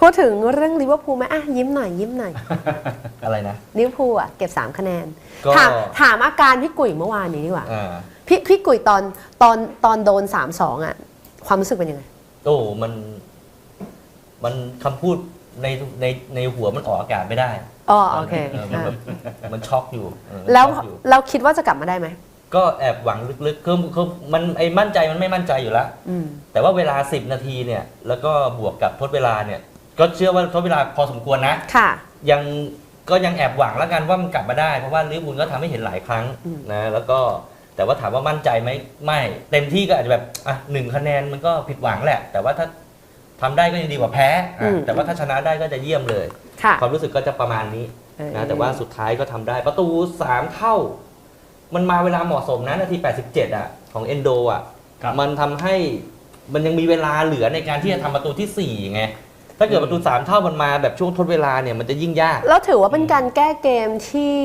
พูดถึงเรื่องลิเวอร์พูลไหมอะยิ้มหน่อยยิ้มหน่อยอะไรนะลิเวอร์พูลอะเก็บ 3 คะแนนก็ถามถามอาการพี่กุยเมื่อวานนี้ดีกว่าอ่าพี่พี่กุยตอนตอนตอนโดน 3-2อะ ความรู้สึกเป็นยังไงโอ้มัน มันคำพูดในในในหัวมันออกอากาศไม่ได้อ๋อโอเคเออมันอ่าแบบมันช็อกอยู่เออมันแล้วช็อกอยู่เราคิดว่าจะกลับมาได้ไหมก็แอบหวังลึกๆคือคือมันไอ้มั่นใจมันไม่มั่นใจอยู่แล้วอืมแต่ว่าเวลา 10 นาทีเนี่ย แล้วก็บวกกับทดเวลาเนี่ย ก็เชื่อว่าทดเวลาพอสมควรนะ ค่ะ ยังก็ยังแอบหวังแล้วกันว่ามันกลับมาได้ เพราะว่าลิเวอร์พูลก็ทำให้เห็นหลายครั้งอืม นะแล้วก็แต่ว่าถามว่ามั่นใจไหมไม่ เต็มที่ก็อาจจะแบบอะหนึ่งคะแนนมันก็ผิดหวังแหละ แต่ว่าถ้าทำได้ก็ยังดีกว่าแพ้อะแต่ว่าถ้าชนะได้ก็จะเยี่ยมเลย ค่ะ ความรู้สึกก็จะประมาณนี้เออนะแต่ว่าสุดท้ายก็ทำได้ประตู 3 เท่า มันมาเวลาเหมาะสมนะนาที 87 อะ ของเอนโดอะ ครับ มันทำให้มันยังมีเวลาเหลือในการที่จะทำประตูทีสี่4ไง ถ้าเกิดประตู3เท่ามันมาแบบช่วงทดเวลาเนี่ยมันจะยิ่งยาก แล้วถือว่าเป็นการแก้เกมที่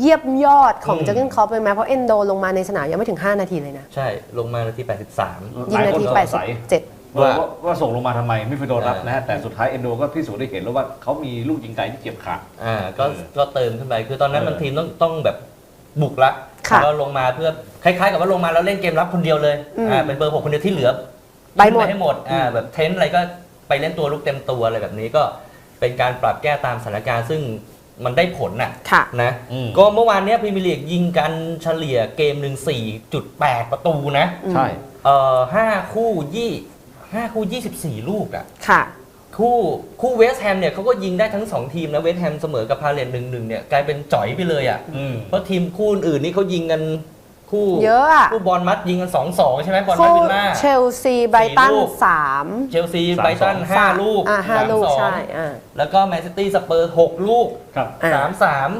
เยียบยอดของอืมเจอร์เกนคล็อปเลยไหมเพราะเอนโดลงมาในสนามยังไม่ถึง 5 นาทีเลยนะ ใช่ลงมานาที 83 ยิงนาทีหลายคนสงสัย87ว่าว่าว่าส่งลงมาทำไมไม่ไปโดนรับเออนะฮะแต่สุดท้ายเอนโดก็พิสูจน์ได้เห็นแล้วว่าเขามีลูกยิงไกลที่เจ็บขาอ่าก็เออก็เติมขึ้นไปคือตอนนั้นเออมันทีมต้องต้องแบบบุกละค่ะเราลงมาเพื่อคล้ายๆ กับว่าลงมาแล้วเล่นเกมรับคนเดียวเลยอืมอ่าเป็นเบอร์หกคนเดียวที่เหลือไปหมดให้หมดอ่าแบบเทนต์อะไรก็ ไปเล่นตัวลุกเต็มตัวอะไรแบบนี้ก็เป็นการปรับแก้ตามสถานการณ์ซึ่งมันได้ผลน่ะค่ะ นะอืม ก็เมื่อวานเนี้ยพรีเมียร์ลีกยิงกันเฉลี่ยเกมหนึ่ง4.8 ประตูนะอืมใช่ เอ่อห้าคู่ยี่ห้าคู่24ลูกอะค่ะ คู่คู่เวสต์แฮมเนี่ยเขาก็ยิงได้ทั้ง2ทีมนะเวสต์แฮมเสมอกับพาเลนหนึ่งหนึ่งเนี่ยกลายเป็นจ่อยไปเลยอะอืม เพราะทีมคู่อื่นนี่เขายิงกัน คู่เยอะอะคู่บอลมัดยิงกัน2-2ใช่ไหมบอลมัดคู่วิลล่า เชลซีไบรตันลูก สามเชลซีสามไบรตันสองห้าลูกอ่าห้าสมลูกสองใช่อ่า แล้วก็แมนซิตี้สเปอร์หกลูกครับ อ่าสามสาม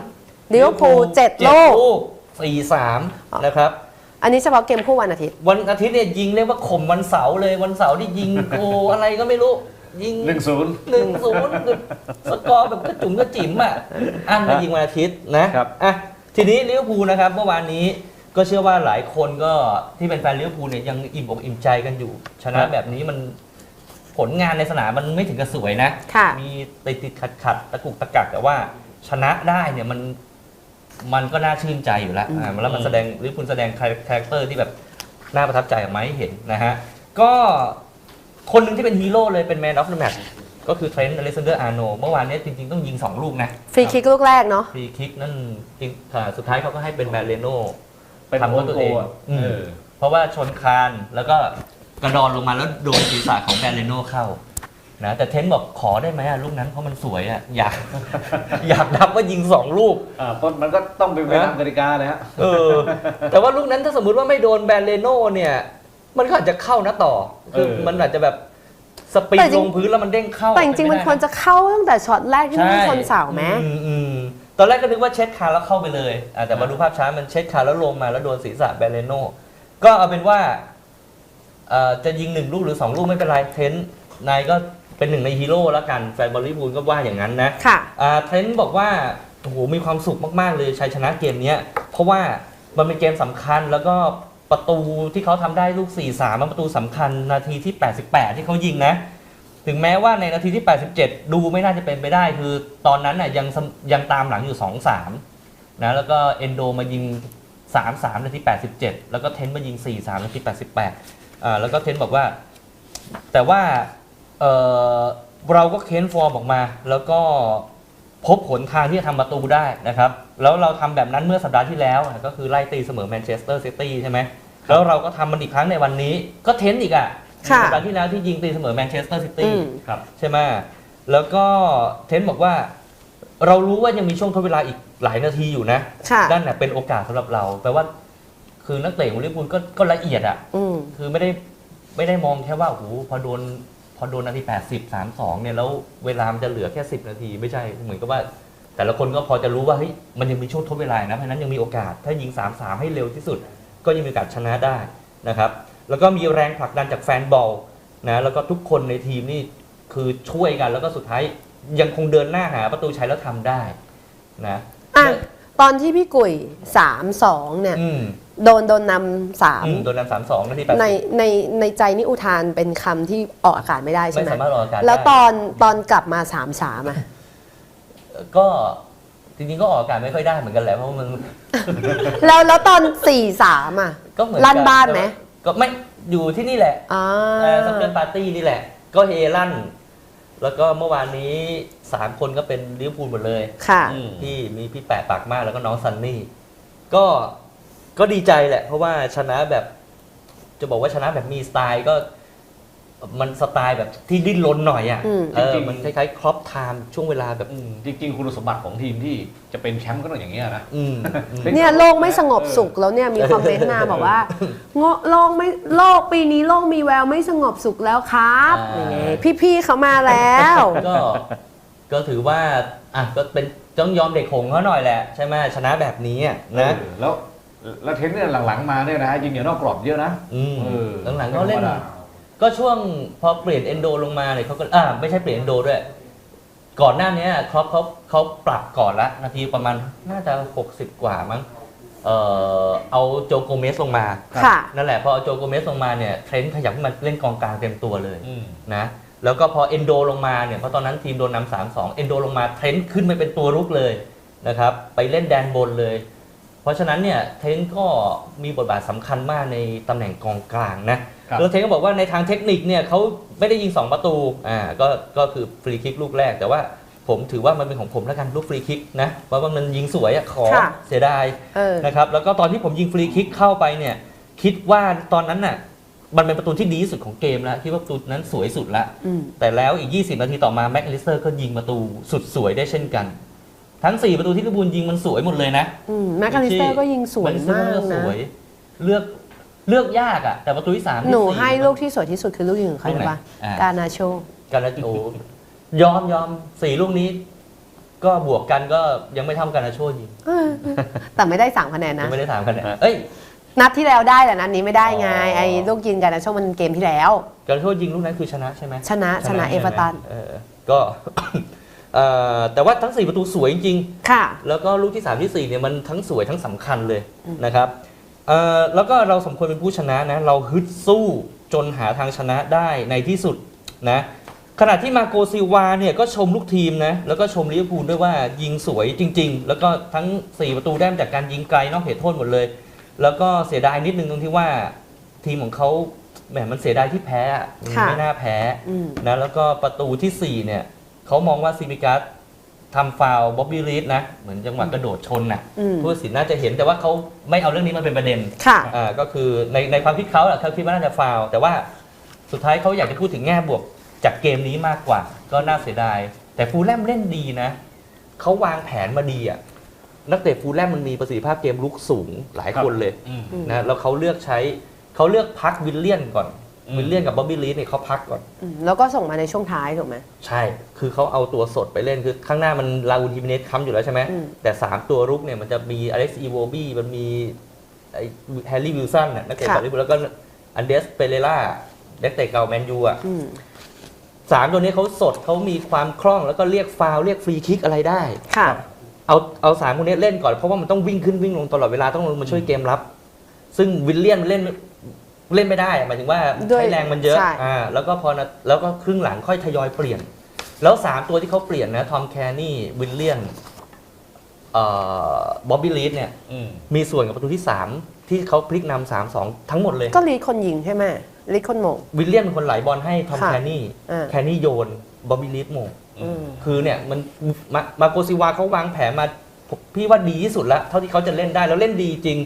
ลิเวอร์พูลเจ็ดลูก สี่สามอ๋อนะครับ อันนี้เฉพาะเกมคู่วันอาทิตย์ วันอาทิตย์เนี่ยยิงเรียกว่าข่มวันเสาร์เลยวันเสาร์ที่ยิงโอ้อะไรก็ไม่รู้ ยิงหนึ่งศูนย์ หนึ่งศูนย์สกอร์แบบกระจุ๋มกระจิ๋มอะอันมายิงวันอาทิตย์นะครับ อะทีนี้ลิเวอร์พูลนะครับเมื่อวานนี้ ก็เชื่อว่าหลายคนก็ที่เป็นแฟนลิเวอร์พูลเนี่ยยังอิ่มอกอิ่มใจกันอยู่ ชนะแบบนี้มันผลงานในสนามมันไม่ถึงกับสวยนะ ค่ะ มีติดติดขัดขัดๆตะกุกตะกักแต่ว่าชนะได้เนี่ยมันมันก็น่าชื่นใจอยู่แล้วอืมอ่าแล้วมันแสดงหรือคุณแสดงคาแรคเตอร์ที่แบบน่าประทับใจออกมาให้เห็นนะฮะ ก็คนหนึ่งที่เป็นฮีโร่เลยเป็นแมนออฟเดอะแมตช์ก็คือเทรนต์อเล็กซานเดอร์อาร์โนเมื่อวานเนี้จริง ๆ ต้องยิง 2 ลูกนะฟรีคิกลูกแรกเนาะ ฟรีคิกนั่นจริงอ่าสุดท้ายเขาก็ให้เป็นแบรนเลโน เป็นทำโอด้วยนตัวโกเองอะอืมเออเพราะว่าชนคานแล้วก็กระดอนลงมาแล้วโดนศีรษะของแบรนเลโนเข้านะแต่เทนต์บอกขอได้ไหมอะลูกนั้นเพราะมันสวยอะอยาก อยากนับว่ายิงสองลูกอ่าเพราะมันก็ต้องเป็นไปตามกติกาเลยฮะเออ แต่ว่าลูกนั้นถ้าสมมุติว่าไม่โดนแบรนเลโนเนี่ย มันก็อาจจะเข้านะต่อคือเออมันอาจจะแบบสปีแต่ดจริลงงพื้นแล้วมันเด้งเข้าแต่จริงๆมันควรจะเข้าตั้งแต่ช็อตแรกที่มันใช่ชนเสาไหมอืมอืม ตอนแรกก็นึกว่าเช็ดคาแล้วเข้าไปเลยอะแต่มาดูภาพช้ามันเช็ดคาแล้วลงมาแล้วโดนศีรษะแบรนเลโนก็เอาเป็นว่าเอ่อจะยิงหนึ่งลูกหรือสองลูกไม่เป็นไรเทนต์นายก็เป็นหนึ่งในฮีโร่แล้วกันแฟนบอลลิวูดก็ว่าอย่างนั้นนะค่ะ อ่าเทรนต์บอกว่าโอ้โหมีความสุขมากๆเลยชัยชนะเกมเนี้ยเพราะว่ามันเป็นเกมสำคัญแล้วก็ประตูที่เขาทำได้ลูก 4-3มันประตูสำคัญนาทีที่ 88 ที่เขายิงนะ ถึงแม้ว่าในนาทีที่ 87 ดูไม่น่าจะเป็นไปได้ คือตอนนั้นน่ะยังสำยังตามหลังอยู่ 2-3นะแล้วก็เอนโดมายิง 3-3 นาที 87 แล้วก็เทนต์มายิง 4-3 นาที 88อ่าแล้วก็เทนต์บอกว่า แต่ว่าเอ่อเราก็เค้นฟอร์มออกมา แล้วก็พบหนทางที่จะทำประตูได้นะครับ แล้วเราทำแบบนั้นเมื่อสัปดาห์ที่แล้วอะก็คือไล่ตีเสมอแมนเชสเตอร์ซิตี้ใช่ไหมแล้วเราก็ทำมันอีกครั้งในวันนี้ก็เทนต์อีกอะ ค่ะสัปดาห์ที่แล้วที่ยิงตีเสมอแมนเชสเตอร์ซิอืตี้มครับ ใช่ไหมแล้วก็เทนต์บอกว่า เรารู้ว่ายังมีช่วงทดเวลาอีกหลายนาทีอยู่นะค่ะ นั่นน่ะเป็นโอกาสสำหรับเราแปลว่า คือนักเตะของลิเวอร์พูลก็ก็ละเอียดอะ อืม คือไม่ได้ไม่ได้มองแค่ว่าโอ้โหพอโดนพอโดนนาที 80 32 เนี่ยแล้วเวลามันจะเหลือแค่ 10 นาที ไม่ใช่เหมือนกับว่า แต่ละคนก็พอจะรู้ว่าเฮ้ยมันยังมีช่วงทดเวลานะเพราะฉะนั้นยังมีโอกาส ถ้ายิง 3-3 ให้เร็วที่สุด ก็ยังมีโอกาสชนะได้นะครับ แล้วก็มีแรงผลักดันจากแฟนบอลนะแล้วก็ทุกคนในทีมนี่คือช่วยกันแล้วก็สุดท้ายยังคงเดินหน้าหาประตูชัยแล้วทำได้นะอะตอนที่พี่กุย3-2เนี่ย อืมโดนโดนนำสามอืมโดนนำสามสองนาทีแปดในในในใจนี่อุทานเป็นคำที่ออกอากาศไม่ได้ใช่ไม่ไหม สามารถออกอากาศแล้วได้ตอนตอนกลับมาสามสามอะ ก็จริงๆก็ออกอากาศไม่ค่อยได้เหมือนกันแหละเพราะว่ามัน แล้วแล้วตอนสี่สามอะก็เหมือนลั่นบ้านไหม ก็ไม่อยู่ที่นี่แหละอ่าซัมเมอร์ปาร์ตี้นี่แหละ ก็เฮลั่น แล้วก็เมื่อวานนี้สามคนก็เป็นลิเวอร์พูลหมดเลยค่ะ อืม ที่มีพี่แปะปากมากแล้วก็น้องซันนี่ ก็ก็ดีใจแหละ เพราะว่าชนะแบบ จะบอกว่าชนะแบบมีสไตล์ก็ มันสไตล์แบบที่ดิ้นรนหน่อยอะอืม เออจริงๆ มันคล้ายๆครอปไทม์ช่วงเวลาแบบอืมจริง ๆ คุณสมบัติของทีมที่จะเป็นแชมป์ก็ต้องอย่างนี้ยนะ อืมอืมเป็นเนี่ยโลกไม่สงบสุขแล้วเนี่ยมีคอมเมนต์มาบอกว่าโงโลกไม่โลกปีนี้โลกมีแววไม่สงบสุขแล้วครับอ่านี่พี่ๆเขามาแล้ว ก็ก็ถือว่าอะก็เป็นต้องยอมเด็กหงส์เขาหน่อยแหละใช่ไหมชนะแบบนี้อะนะ เออแล้วแล้วเทนเนี่ยหลังๆมาเนี่ยนะยิงอย่างนอกกรอบเยอะนะอืมเออหลังๆก็เล่นไม่ธรรมดา ก็ช่วงพอเปลี่ยนเอนโดลงมาเนี่ยเขาก็อ่าไม่ใช่เปลี่ยนเอนโดด้วย ก่อนหน้านี้ครอปเขาเขาปรับก่อนละนาทีประมาณน่าจะ 60 กว่ามั้งเอ่อเอาโจโกเมสลงมา ค่ะ นั่นแหละพอเอาโจโกเมสลงมาเนี่ยเทรนต์ขยับขึ้นมาเล่นกองกลางเต็มตัวเลยอืมนะแล้วก็พอเอนโดลงมาเนี่ยเพราะตอนนั้นทีมโดนนำสามสองเอนโดลงมาเทรนต์ขึ้นไปเป็นตัวรุกเลยนะครับไปเล่นแดนบนเลย เพราะฉะนั้นเนี่ยเทรนต์ก็มีบทบาทสำคัญมากในตำแหน่งกองกลางนะครับแล้วเทรนต์ก็บอกว่าในทางเทคนิคเนี่ยเขาไม่ได้ยิง 2 ประตูอ่าก็ก็คือฟรีคิกลูกแรก แต่ว่าผมถือว่ามันเป็นของผมแล้วกันลูกฟรีคิกนะเพราะว่ามันยิงสวยอะขอค่ะเสียดายเออนะครับแล้วก็ตอนที่ผมยิงฟรีคิกเข้าไปเนี่ยคิดว่าตอนนั้นน่ะมันเป็นประตูที่ดีที่สุดของเกมแล้วคิดว่าประตูนั้นสวยสุดละอืมแต่แล้วอีก 20 นาทีต่อมาแม็กอลิสเตอร์ก็ยิงประตูสุดสวยได้เช่นกัน ทั้ง 4 ประตูที่ลิเวอร์พูลยิงมันสวยหมดเลยนะอืมแมคคาลิสเตอร์ก็ยิงสวยแคคมาลิกสเตอร์สนะวย เลือกเลือกยากอะแต่ประตูที่3หนูให้ลูกที่สวยที่สุดคือลูกยิงของเขาลูกไหนใช่ปะอ่าการนาโช กันแล้วโอ้ยอมยอมสี่ลูกนี้ ก็บวกกันก็ยังไม่เท่ากันนะโชยิงเออแต่ไม่ได้สามคะแนนยันะ งไม่ได้ถามกันเอ้ย นัดที่แล้วได้แต่นัดนี้ไม่ได้ไง อ๋อ ไอ้ลูกยิงการนาโชมันเกมที่แล้ว กันโชยิงลูกนั้นคือชนะใช่ไหมชนะชนะเอใช่ไหมเวอร์ตัน เออก็เอ่อ แต่ว่าทั้ง 4 ประตูสวยจริงค่ะๆแล้วก็ลูกที่ 3 ที่ 4 เนี่ยมันทั้งสวยทั้งสำคัญเลยอืมนะครับเอ่อแล้วก็เราสมควรเป็นผู้ชนะนะ เราฮึดสู้จนหาทางชนะได้ในที่สุดนะขณะที่มาโกซิลวาเนี่ยก็ชมลูกทีมนะแล้วก็ชมลิเวอร์พูลด้วยว่ายิงสวยจริง ๆ แล้วก็ทั้ง 4 ประตูได้มาจากการยิงไกลนอกเขตโทษหมดเลย แล้วก็เสียดายนิดนึงตรงที่ว่าทีมของเขาแหมมันเสียดายที่แพ้อะมันค่ะไม่น่าแพ้อืมนะแล้วก็ประตูทีสี่4 เนี่ย เขามองว่าซิมิกัสทำฟาวล์บ๊อบบี้รีดนะ เหมือนจังหวะกระโดดชนน่ะอืมผู้ตัดสินน่าจะเห็นแต่ว่าเขาไม่เอาเรื่องนี้มาเป็นประเด็นค่ะ อ่าก็คือในในความคิดเขาอะเขาคิดว่าน่าจะฟาวล์แต่ว่าสุดท้ายเขาอยากจะพูดถึงแง่บวกจากเกมนี้มากกว่า ก็น่าเสียดาย แต่ฟูลแลมเล่นดีนะเขาวางแผนมาดีอะนักเตะฟูลแลมมันมีประสิทธิภาพเกมลุกสูงหลายคนเลย อืมอืมนะแล้วเขาเลือกใช้เขาเลือกพักวิลเลียนก่อนอืม วิลเลียนกับบ๊อบบี้รีดเนี่ยเขาพักก่อนอืมแล้วก็ส่งมาในช่วงท้ายถูกไหมใช่ คือเขาเอาตัวสดไปเล่นคือข้างหน้ามันลาอูทิมิเนสค้ำอยู่แล้วใช่ไหมอืมแต่ 3 ตัวรุกเนี่ยมันจะมีอเล็กซ์อีโวบี้มันมีไอ้แฮร์รี่วิลสันน่ะนักเตะจากลิเวอร์พูลแล้วก็อันเดสเปเรล่านักเตะเก่าแมนยูอะอืมสามตัวนี้เขาสดเขามีความคล่องแล้วก็เรียกฟาวล์เรียกฟรีคิกอะไรได้ค่ะเอาเอาสามคนนี้เล่นก่อนเพราะว่ามันต้องวิ่งขึ้นวิ่งลงตลอดเวลาต้องลงมาช่วยเกมรับ ซึ่งวิลเลียนมันเล่น เล่นไม่ได้อะหมายถึงว่าด้วยใช้แรงมันเยอะใช่ อ่าแล้วก็พอนะแล้วก็ครึ่งหลังค่อยทยอยเปลี่ยน แล้วสามตัวที่เขาเปลี่ยนนะทอมแคนนี่วิลเลียนเอ่อบ๊อบบี้ลีดเนี่ย อืม มีส่วนกับประตูที่ 3 ที่เขาพลิกนำสามสองทั้งหมดเลย ก็ลีดคนยิงใช่ไหมลีดคนโหมง วิลเลียนเป็นคนไหลบอลให้ทอมค่ะแคนนี่อ่า แคนนี่โยนบ๊อบบี้ลีดโมง อืม คือเนี่ยมันมามาโกซิวาเขาวางแผนมาผมพี่ว่าดีที่สุดแล้วเท่าที่เขาจะเล่นได้แล้วเล่นดีจริง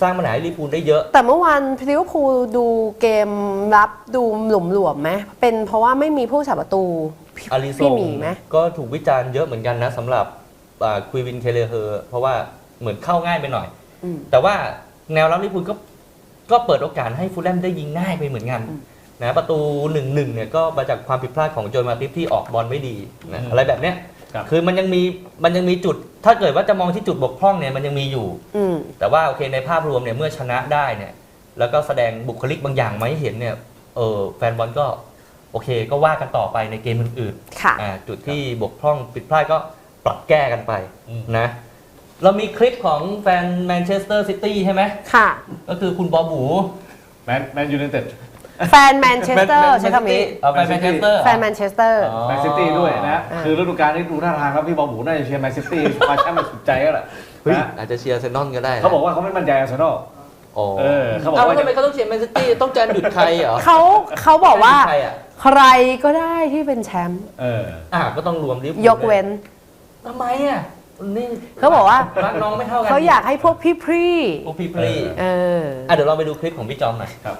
สร้างปัญหาให้ลิเวอร์พูลได้เยอะ แต่เมื่อวานลิเวอร์พูลดูเกมรับดูหลุมหลวมๆไหมเป็นเพราะว่าไม่มีผู้สาประตูพี่อาริโซพี่หมีไหมก็ถูกวิจารณ์เยอะเหมือนกันนะสำหรับคุยวินเคเลเฮอร์เพราะว่าเหมือนเข้าง่ายไปหน่อยอืมแต่ว่าแนวรับลิเวอร์พูลก็ก็เปิดโอกาสให้ฟูลแลมได้ยิงง่ายไปเหมือนกันอืมนะประตูหนึ่งหนึ่งเนี่ยก็มาจากความผิดพลาดของโจนมาติฟที่ออกบอลไม่ดีนะอืมอะไรแบบเนี้ย ครับ คือมันยังมีมันยังมีจุด ถ้าเกิดว่าจะมองที่จุดบกพร่องเนี่ยมันยังมีอยู่ อืม แต่ว่าโอเคในภาพรวมเนี่ยเมื่อชนะได้เนี่ย แล้วก็แสดงบุคลิกบางอย่างมาให้เห็นเนี่ยเออแฟนบอลก็โอเคก็ว่ากันต่อไปในเกมอื่นค่ะๆอ่าจุดที่บกพร่องผิดพลาดก็ปรับแก้กันไปอืม นะ เรามีคลิปของแฟนแมนเชสเตอร์ซิตี้ใช่ไหมค่ะ ก็คือคุณบอบู แมนแมนยูไนเต็ด แฟนแมนเชสเตอร์ใช้คำนี้เอาไปแมนเชสเตอร์แฟนแมนเชสเตอร์อ๋อแมนซิตี้ด้วยนะอ่าคือฤดูกาลนี้ดูท่าทางครับพี่บอลหมูน่าจะเชียร์แมนซิตี้มาแชมป์มาสุดใจก็แหละเฮ้ยนะอาจจะเชียร์อาร์เซนอลก็ได้นะเขาบอกว่าเขาไม่มั่นใจอาร์เซนอลอ๋อเออเขาบอกเอาว่าแล้วทำไมเขาต้องเชียร์แมนซิตี้ต้องการหยุดใครเหรอเขาเขาบอกว่าใครอะใครก็ได้ที่เป็นแชมป์เอออะก็ต้องรวมลิฟยกเว้นทำไมอะนี่เขาบอกว่ารักน้องไม่เท่ากันเขาอยากให้พวกพี่พรีโอ้พี่พลีเอออะเดี๋ยวเราไปดูคลิปของพี่จอมหน่อยครับ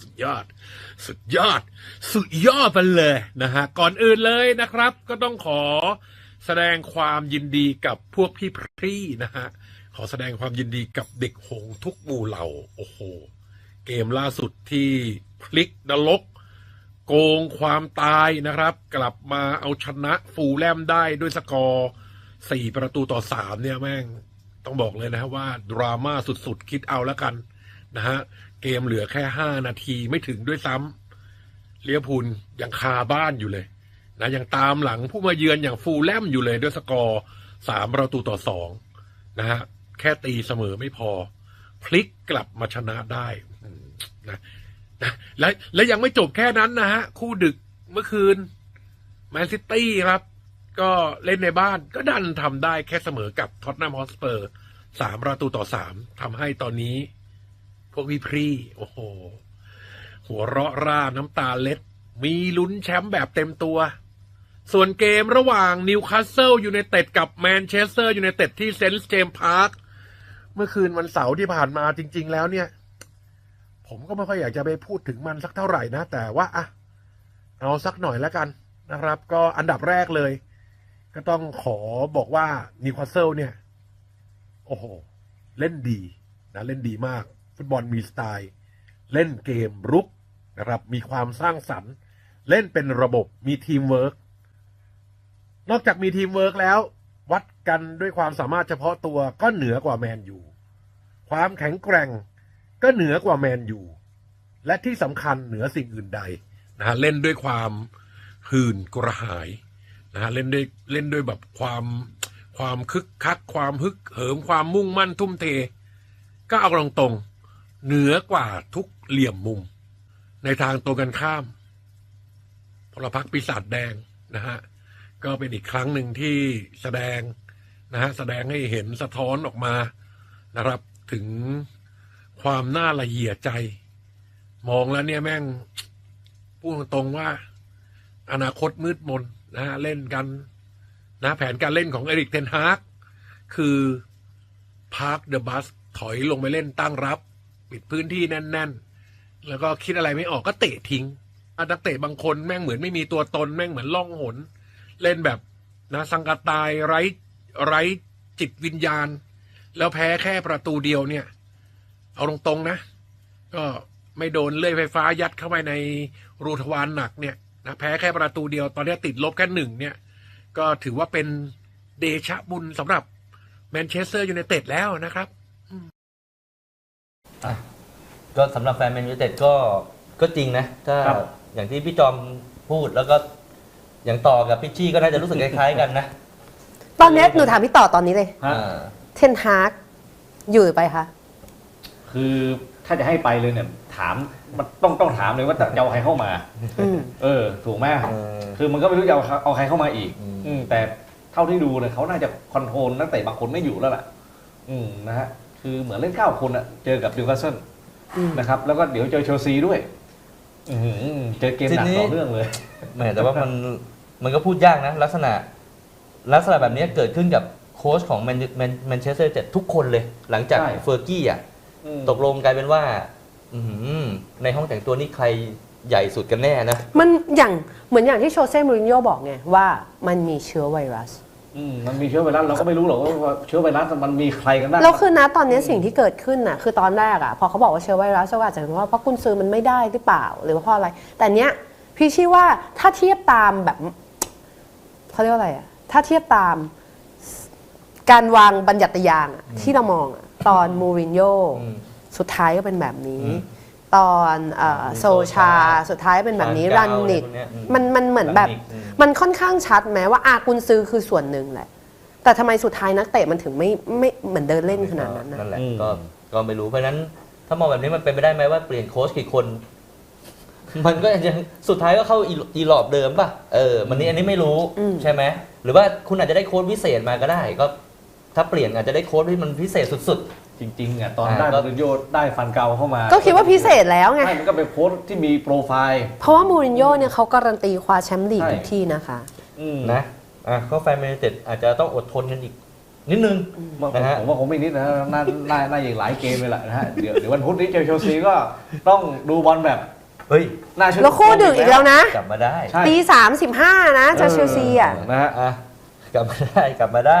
สุดยอด สุดยอด สุดยอดไปเลยนะฮะ ก่อนอื่นเลยนะครับ ก็ต้องขอแสดงความยินดีกับพวกพี่พรี่นะฮะ ขอแสดงความยินดีกับเด็กหงทุกหมู่เหล่า โอ้โห เกมล่าสุดที่พลิกนรกโกงความตายนะครับ กลับมาเอาชนะฟูแลมได้ด้วยสกอร์สี่ประตูต่อสามเนี่ยแม่ง ต้องบอกเลยนะฮะว่าดราม่าสุดๆ คิดเอาแล้วกันนะฮะเกมเหลือแค่ห้านาทีไม่ถึงด้วยซ้ำเลียพูลยังคาบ้านอยู่เลยนะยังตามหลังผู้มาเยือนอย่างฟูลแลมอยู่เลยด้วยสกอร์สามประตูต่อสองนะฮะแค่ตีเสมอไม่พอ พลิกกลับมาชนะได้นะนะและและยังไม่จบแค่นั้นนะฮะ คู่ดึกเมื่อคืนแมนซิตี้ครับ ก็เล่นในบ้านก็ดันทำได้แค่เสมอกับท็อตแนมฮอสเปอร์สามประตูต่อสามทำให้ตอนนี้ พวกพี่พรีโอ้โห หัวเราะร่าน้ำตาเล็ด มีลุ้นแชมป์แบบเต็มตัว ส่วนเกมระหว่างนิวคาสเซิลยูไนเต็ดกับแมนเชสเตอร์ยูไนเต็ดที่เซนต์เจมส์พาร์คเมื่อคืนวันเสาร์ที่ผ่านมาจริง ๆ แล้วเนี่ย ผมก็ไม่ค่อยอยากจะไปพูดถึงมันสักเท่าไหร่นะ แต่ว่าอะเอาสักหน่อยแล้วกันนะครับ ก็อันดับแรกเลย ก็ต้องขอบอกว่านิวคาสเซิลเนี่ย โอ้โห เล่นดีนะเล่นดีมาก ฟุตบอลมีสไตล์ เล่นเกมรุกนะครับ มีความสร้างสรรค์ เล่นเป็นระบบมีทีมเวิร์กนอกจากมีทีมเวิร์กแล้ว วัดกันด้วยความสามารถเฉพาะตัวก็เหนือกว่าแมนยูความแข็งแกร่งก็เหนือกว่าแมนยูและที่สำคัญเหนือสิ่งอื่นใดนะเล่นด้วยความหื่นกระหาย นะฮะเล่นด้วยเล่นด้วยแบบความความคึกคัก ความฮึกเหิมความมุ่งมั่นทุ่มเท ก็เอาตรงๆเหนือกว่าทุกเหลี่ยมมุม ในทางตรงกันข้ามพลพรรคปีศาจแดงนะฮะก็เป็นอีกครั้งหนึ่งที่แสดงนะฮะแสดงให้เห็นสะท้อนออกมานะครับ ถึงความน่าละเอียดใจ มองแล้วเนี่ยแม่งพูดตรงๆว่า อนาคตมืดมน นะฮะเล่นกันนะแผนการเล่นของเอริกเทนฮากคือพาร์คเดอะบัสถอยลงไปเล่นตั้งรับ ปิดพื้นที่แน่น ๆ แล้วก็คิดอะไรไม่ออกก็เตะทิ้งนักเตะบางคนแม่งเหมือนไม่มีตัวตนแม่งเหมือนล่องหน เล่นแบบนะสังกตายไร้ไร้จิตวิญญาณ แล้วแพ้แค่ประตูเดียวเนี่ย เอาตรงๆนะ ก็ไม่โดนเลื่อยไฟฟ้ายัดเข้าไปในรูทวารหนักเนี่ย นะแพ้แค่ประตูเดียว ตอนนี้ติดลบแค่หนึ่งเนี่ย ก็ถือว่าเป็นเดชะบุญสำหรับแมนเชสเตอร์ยูไนเต็ดแล้วนะครับก็สำหรับแฟนแมนยูไนเต็ดก็ก็จริงนะ ถ้าครับอย่างที่พี่จอมพูดแล้วก็อย่างต่อกับพี่จี้ก็น่าจะรู้สึกคล้ายๆกันนะ ตอนเนี้ยหนูถามพี่ต่อตอนนี้เลยฮะอ่าเทนฮากอยู่หรือไปคะคือ ถ้าจะให้ไปเลยเนี่ย ถามมันต้องต้องถามเลยว่าจะเอาใครเข้ามา อืม เออ ถูกไหมเออ คือมันก็ไม่รู้จะเอาเอาใครเข้ามาอีก อืม อืมแต่เท่าที่ดูเนี่ยเขาน่าจะคอนโทรลนักเตะบางคนไม่อยู่แล้วล่ะ อืมนะฮะคือเหมือนเล่นเก้าคนอะเจอกับดิวคาสเซิลอืม นะครับ แล้วก็เดี๋ยวเจอเชลซีด้วย อือหือเจอเกมหนักทีนี้ ต่อเนื่องเลย แหมแต่ว่ามันมันก็พูดยากนะ ลักษณะ ลักษณะแบบนี้เกิดขึ้นกับโค้ชของแมนแมนแมนเชสเตอร์เจ็ดทุกคนเลย หลังจากใช่ เฟอร์กี้อะ อืม ตกลงกลายเป็นว่า อื้อหือในห้องแต่งตัวนี่ใครใหญ่สุดกันแน่นะ มันอย่างเหมือนอย่างที่โชเซ่มูรินโญ่บอกไงว่ามันมีเชื้อไวรัส อืมมันมีเชื้อไวรัสเราก็ไม่รู้หรอกว่าเชื้อไวรัสมันมีใครกันบ้างแล้วคือนะตอนนี้สิ่งที่เกิดขึ้นน่ะคือตอนแรกอะพอเขาบอกว่าเชื้อไวรัสก็อาจจะเป็นว่าเพราะคุณซื้อมันไม่ได้หรือเปล่า หรือว่าเพราะอะไร แต่เนี้ยพี่ชี้ว่าถ้าเทียบตามแบบเขาเรียกว่าอะไรอะถ้าเทียบตามการวางบัญญัติยางอะที่เรามองอะ ตอนมูรินโญ่อืม สุดท้ายก็เป็นแบบนี้ อืมตอนเอ่อโซชา สุดท้ายเป็นแบบนี้ฟารันนเกานิก อะไรพวกเนี้ยอืมมันมันเหมือนแบบ รันนิกอืม มันค่อนข้างชัดแม้ว่าอากุนซื้อคือส่วนหนึ่งแหละ แต่ทำไมสุดท้ายนักเตะมันถึงไม่ไม่เหมือนเดินเล่นขนาดนั้นนะ นั่นแหละอืม ก็ก็ไม่รู้เพราะฉะนั้น ถ้ามองแบบนี้มันเป็นไปได้ไหมว่าเปลี่ยนโค้ชกี่คน มันก็ยังสุดท้ายก็เข้าอีอีหลอบเดิมป่ะเออมันนี้อันนี้ไม่รู้อืม ใช่ไหมหรือว่าคุณอาจจะได้โค้ชพิเศษมาก็ได้ ก็ ถ้าเปลี่ยนอาจจะได้โค้ชที่มันพิเศษสุด จริงๆอะตอนอ่า ได้ก็มูรินโญ่ได้ฟันเกาเข้ามาก็คิดว่าพิเศษแล้วไง ใช่มันก็เป็นโค้ชที่มีโปรไฟล์ เพราะว่ามูรินโญ่เนี่ยเขาการันตีคว้าแชมป์ลีกใช่ ทุกที่นะคะ อืมๆนะอะก็แฟนแมนยูเต็ดอาจจะต้องอดทนกันอีกนิดนึง ผมนะฮะ ผมว่าคงไม่นิดนะน่าน่าน่าอย่างหลายเกมเลยแหละนะฮะเดี๋ยวเดี๋ยววันพุธนี้เจอเชลซีก็ต้องดูบอลแบบเฮ้ยน่าเชื่อแล้วคู่ดึกอีกแล้วนะ กลับมาได้ ใช่ตีสามสิบห้านะเจอเชลซีอะ นะฮะ อะกลับมาได้กลับมาได้